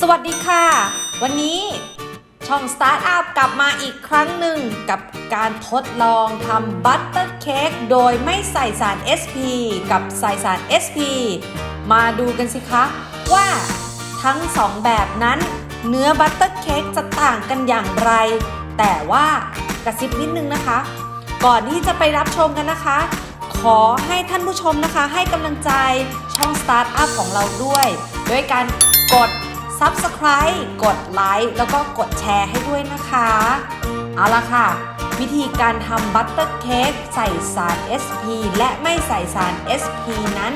สวัสดีค่ะ วันนี้ช่องสตาร์ทอัพกลับมาอีกครั้งหนึ่งกับการทดลองทำบัตเตอร์เค้กโดยไม่ใส่สาร SP กับใส่สาร SP มาดูกันสิคะ ว่าทั้งสองแบบนั้น เนื้อบัตเตอร์เค้กจะต่างกันอย่างไร แต่ว่ากระซิบนิดนึงนะคะ ก่อนที่จะไปรับชมกันนะคะ ขอให้ท่านผู้ชมนะคะ ให้กำลังใจช่องสตาร์ทอัพของเราด้วย ด้วยการกด Subscribe กดไลค์แล้วก็กดแชร์ให้ด้วยนะคะ เอาละค่ะ วิธีการทำบัตเตอร์เค้กใส่สาร SP และไม่ใส่สาร SP นั้น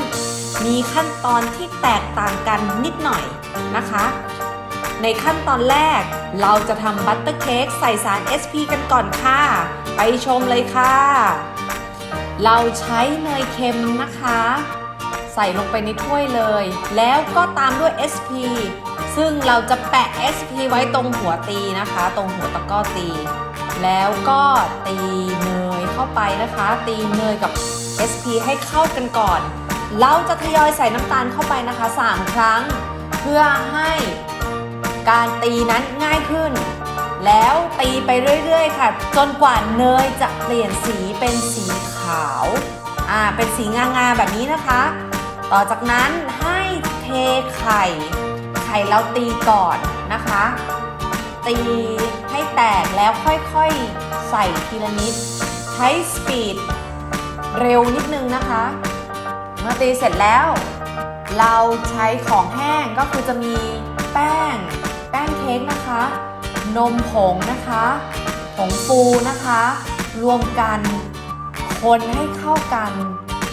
มีขั้นตอนที่แตกต่างกันนิดหน่อยนะคะ ในขั้นตอนแรกเราจะทำบัตเตอร์เค้กใส่สาร SP กันก่อนค่ะ ไปชมเลยค่ะ เราใช้เนยเค็มนะคะ ใส่ลงไปในถ้วยเลย แล้วก็ตามด้วย SP ซึ่งเราจะแปะ SP ไว้ตรงหัวตีนะคะ ตรงหัวตะก้อตี แล้วก็ตีเนยเข้าไปนะคะ ตีเนยกับ SP ให้เข้ากันก่อน เราจะทยอยใส่น้ำตาลเข้าไปนะคะ 3 ครั้ง เพื่อให้การตีนั้นง่ายขึ้น แล้วตีไปเรื่อยๆ ค่ะ จนกว่าเนยจะเปลี่ยนสีเป็นสีขาว อ่า เป็นสีงาๆแบบนี้นะคะ ต่อจากนั้นให้เทไข่ ไข่เราตีก่อนนะคะ ตีให้แตกแล้วค่อยๆใส่ทีละนิด ใช้สปีดเร็วนิดนึงนะคะ เมื่อตีเสร็จแล้ว เราใช้ของแห้งก็คือจะมีแป้ง แป้งเค้กนะคะ นมผงนะคะ ผงฟูนะคะ รวมกันคนให้เข้ากัน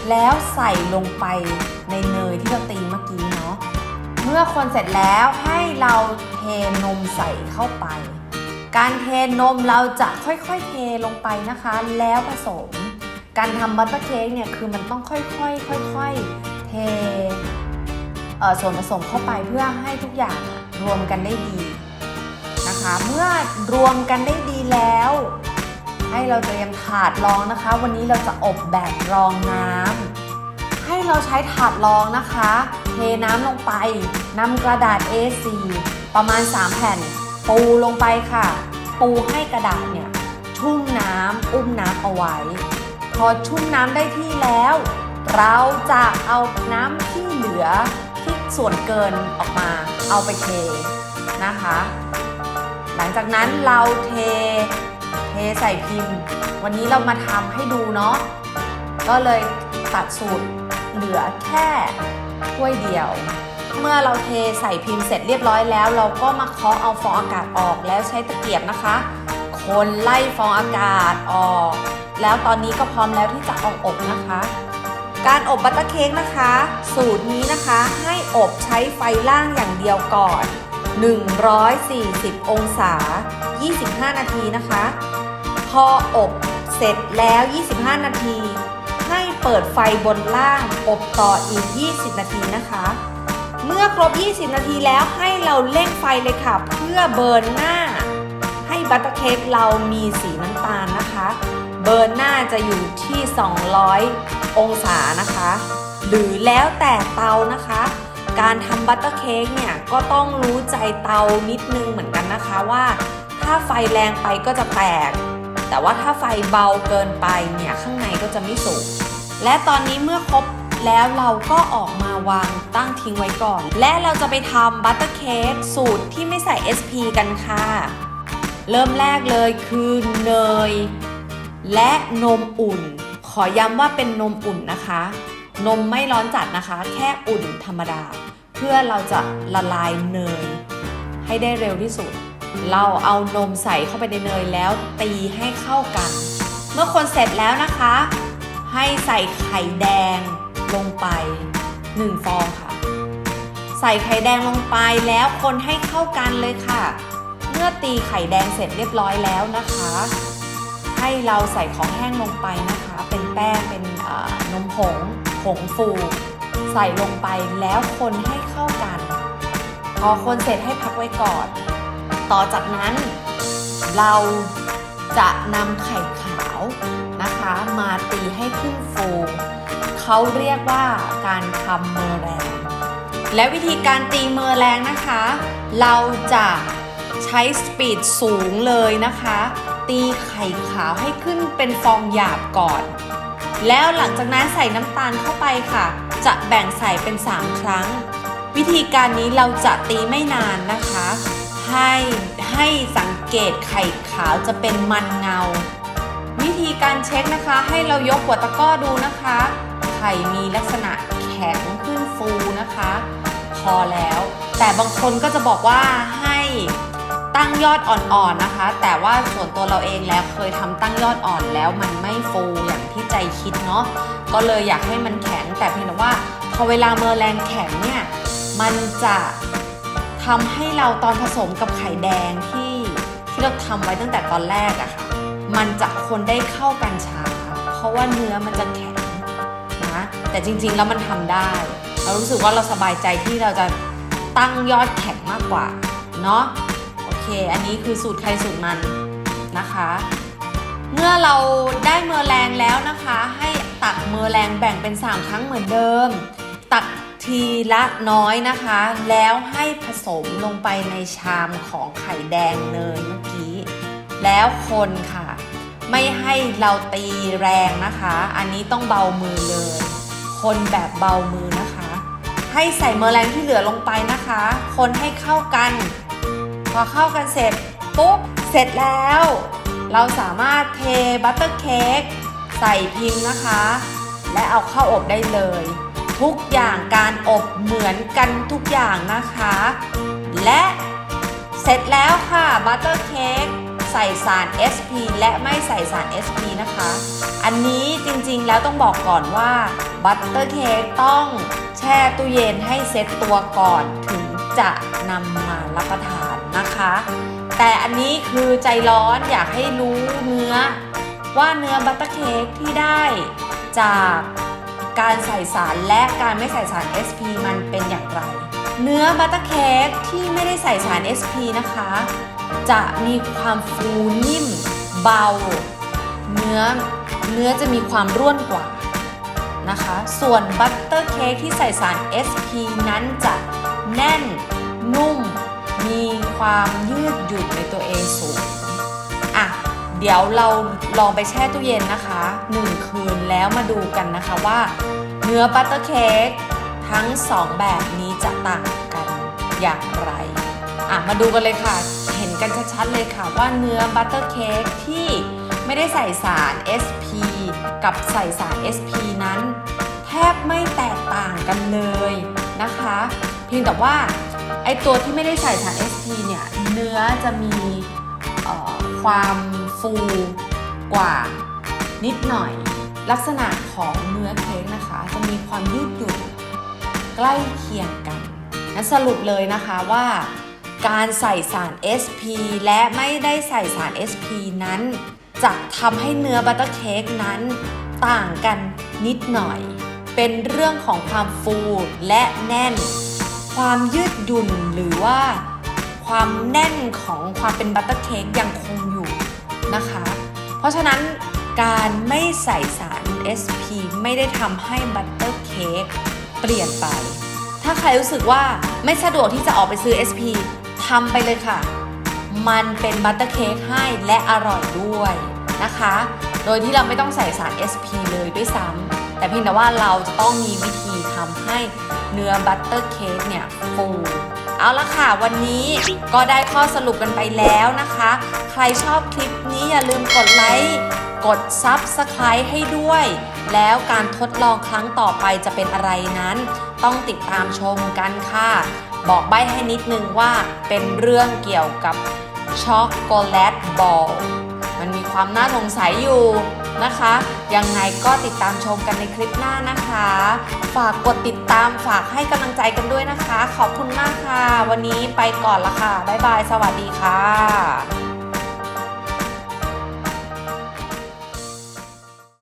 แล้วใส่ลงไปในเนยที่เราตีเมื่อกี้เนาะ เมื่อคนเสร็จแล้วให้เราเทนมใส่เข้าไป การเทนมเราจะค่อยๆเทลงไปนะคะ แล้วผสม การทำบัตเตอร์เค้กเนี่ยคือมันต้องค่อยๆค่อยๆเทส่วนผสมเข้าไปเพื่อให้ทุกอย่างรวมกันได้ดีนะคะ เมื่อรวมกันได้ดีแล้ว ให้เราเตรียมถาดรองนะคะ วันนี้เราจะอบแบบรองน้ำให้เราใช้ถาดรองนะคะ เทน้ำลงไปนำกระดาษ A4 ประมาณ 3 แผ่น ปูลงไปค่ะ ปูให้กระดาษเนี่ยชุ่มน้ำอุ้มน้ำเอาไว้ พอชุ่มน้ำได้ที่แล้ว เราจะเอาน้ำที่เหลือที่ส่วนเกินออกมาเอาไปเทนะคะ หลังจากนั้นเราเทเทใส่พิมพ์ วันนี้เรามาทำให้ดูเนาะก็เลยตัดสูตรเหลือแค่ ถ้วยเดียว เมื่อเราเทใส่พิมพ์เสร็จเรียบร้อยแล้ว เราก็มาเคาะเอาฟองอากาศออกแล้วใช้ตะเกียบนะคะ คนไล่ฟองอากาศออก แล้วตอนนี้ก็พร้อมแล้วที่จะเอาอบนะคะ การอบบัตเตอร์เค้กนะคะ สูตรนี้นะคะให้อบใช้ไฟล่างอย่างเดียวก่อน 140 องศา 25 นาทีนะคะ พออบเสร็จแล้ว 25 นาที เปิดไฟบนล่างอบต่ออีก 20 นาทีนะคะ เมื่อครบ 20 นาทีแล้วให้เราเร่งไฟเลยค่ะ เพื่อเบิร์นหน้า ให้บัตเตอร์เค้กเรามีสีน้ำตาลนะคะ เบิร์นหน้าจะอยู่ที่ 200 องศานะคะ หรือแล้วแต่เตานะคะ การทำบัตเตอร์เค้กเนี่ยก็ต้องรู้ใจเตานิดนึงเหมือนกันนะคะว่า ถ้าไฟแรงไปก็จะแตกแต่ว่าถ้าไฟเบาเกินไปเนี่ยข้างในก็จะไม่สุก และตอนนี้เมื่อครบแล้วเราก็ออกมาวางตั้งทิ้งไว้ก่อน และเราจะไปทำบัตเตอร์เค้กสูตรที่ไม่ใส่ SP กันค่ะ เริ่มแรกเลยคือเนย และนมอุ่น ขอย้ำว่าเป็นนมอุ่นนะคะ นมไม่ร้อนจัดนะคะ แค่อุ่นธรรมดา เพื่อเราจะละลายเนย ให้ได้เร็วที่สุด เราเอานมใส่เข้าไปในเนยแล้วตีให้เข้ากัน เมื่อคนเสร็จแล้วนะคะ ให้ใส่ไข่แดงลงไป 1 ฟองค่ะ ใส่ไข่แดงลงไปแล้วคนให้เข้ากันเลยค่ะ เมื่อตีไข่แดงเสร็จเรียบร้อยแล้วนะคะ ให้เราใส่ของแห้งลงไปนะคะ เป็นแป้งเป็นนมผงผงฟู ใส่ลงไปแล้วคนให้เข้ากันพอคนเสร็จให้พักไว้ก่อน ต่อจากนั้นเราจะนำไข่ขาว นะคะ มาตีให้ขึ้นฟูเขาเรียกว่าการทำเมอแรงและวิธีการตีเมอร์แรงนะคะ เราจะใช้สปีดสูงเลยนะคะ ตีไข่ขาวให้ขึ้นเป็นฟองหยาบก่อน แล้วหลังจากนั้นใส่น้ำตาลเข้าไปค่ะ จะแบ่งใส่เป็น 3 ครั้ง วิธีการนี้เราจะตีไม่นานนะคะ ให้ให้สังเกตไข่ขาวจะเป็นมันเงา การเช็คนะคะ ให้เรายกหัวตะก้อดูนะคะ ไข่มีลักษณะแข็งขึ้นฟูนะคะ พอแล้ว แต่บางคนก็จะบอกว่าให้ตั้งยอดอ่อนๆนะคะ แต่ว่าส่วนตัวเราเองแล้วเคยทำตั้งยอดอ่อนแล้วมันไม่ฟูอย่างที่ใจคิดเนาะก็เลยอยากให้มันแข็งแต่เพียงแต่ว่าพอเวลาเมอร์แรงแข็งเนี่ยมันจะทำให้เราตอนผสมกับไข่แดงที่ที่เราทำไว้ตั้งแต่ตอนแรกอะค่ะ มันจะคนได้เข้ากันช้า เพราะว่าเนื้อมันจะแข็งนะแต่จริงๆแล้วมันทำได้ เรารู้สึกว่าเราสบายใจที่เราจะตั้งยอดแข็งมากกว่าเนาะโอเค อันนี้คือสูตรใครสูตรมันนะคะ เมื่อเราได้เมอร์แรงแล้วนะคะ ให้ตักเมอร์แรงแบ่งเป็น 3 ครั้งเหมือนเดิม ตักทีละน้อยนะคะ แล้วให้ผสมลงไปในชามของไข่แดงเนยเมื่อกี้ แล้วคนค่ะ ไม่ให้เราตีแรงนะคะ อันนี้ต้องเบามือเลย คนแบบเบามือนะคะ ให้ใส่เมอร์แรงที่เหลือลงไปนะคะ คนให้เข้ากัน พอเข้ากันเสร็จปุ๊บเสร็จแล้ว เราสามารถเทบัตเตอร์เค้กใส่พิมพ์นะคะ และเอาเข้าอบได้เลย ทุกอย่างการอบเหมือนกันทุกอย่างนะคะ และเสร็จแล้วค่ะบัตเตอร์เค้ก ใส่สาร SP และไม่ใส่สาร SP นะคะ อันนี้จริงๆแล้วต้องบอกก่อนว่าบัตเตอร์เค้กต้องแช่ตู้เย็นให้เซ็ตตัวก่อนถึงจะนำมารับประทานนะคะ แต่อันนี้คือใจร้อนอยากให้รู้เนื้อ ว่าเนื้อบัตเตอร์เค้กที่ได้จากการใส่สารและการไม่ใส่สาร SP มันเป็นอย่างไร เนื้อบัตเตอร์เค้กที่ไม่ได้ใส่สาร SP นะคะ จะมีความฟูนิ่ม เบา เนื้อเนื้อจะมีความร่วนกว่านะคะ ส่วนบัตเตอร์เค้กที่ใส่สาร SP นั้นจะแน่น นุ่ม มีความยืดหยุ่นในตัวเองสูงอะเดี๋ยวเราลองไปแช่ตู้เย็นนะคะ 1 คืนแล้วมาดูกันนะคะว่า เนื้อบัตเตอร์เค้กทั้ง 2 แบบนี้จะต่างกันอย่างไร อะ มาดูกันเลยค่ะ นกันชัดๆเลยค่ะว่าเนื้อบัตเตอร์เค้กที่ไม่ได้ใส่สาร SP กับใส่สาร SP นั้น แทบไม่แตกต่างกันเลยนะคะ เพียงแต่ว่าไอตัวที่ไม่ได้ใส่สาร SP เนี่ยเนื้อจะมีความฟูกว่านิดหน่อย ลักษณะของเนื้อเค้กนะคะ จะมีความยืดหยุ่นใกล้เคียงกันนั้นสรุปเลยนะคะว่า การใส่สาร SP และไม่ได้ใส่สาร SP นั้น จะทำให้เนื้อบัตเตอร์เค้กนั้นต่างกันนิดหน่อย เป็นเรื่องของความฟูและแน่น ความยืดหยุ่นหรือว่าความแน่นของความเป็นบัตเตอร์เค้กยังคงอยู่นะคะ เพราะฉะนั้นการไม่ใส่สาร SP ไม่ได้ทำให้บัตเตอร์เค้กเปลี่ยนไป ถ้าใครรู้สึกว่าไม่สะดวกที่จะออกไปซื้อ SP ทำไปเลยค่ะ มันเป็นบัตเตอร์เค้กให้และอร่อยด้วยนะคะ โดยที่เราไม่ต้องใส่สาร SP เลยด้วยซ้ำแต่เพียงแต่ว่าเราจะต้องมีวิธีทำให้เนื้อบัตเตอร์เค้กเนี่ยฟูเอาละค่ะ วันนี้ก็ได้ข้อสรุปกันไปแล้วนะคะ ใครชอบคลิปนี้อย่าลืมกดไลค์กด Subscribe ให้ด้วย แล้วการทดลองครั้งต่อไปจะเป็นอะไรนั้น ต้องติดตามชมกันค่ะ บอกใบ้ให้นิดนึงว่าเป็นเรื่องเกี่ยวกับช็อกโกแลตบอลมันมีความน่าสงสัยอยู่นะคะ ยังไงก็ติดตามชมกันในคลิปหน้านะคะ ฝากกดติดตามฝากให้กำลังใจกันด้วยนะคะ ขอบคุณมากค่ะ วันนี้ไปก่อนละค่ะ บ๊ายบาย สวัสดีค่ะ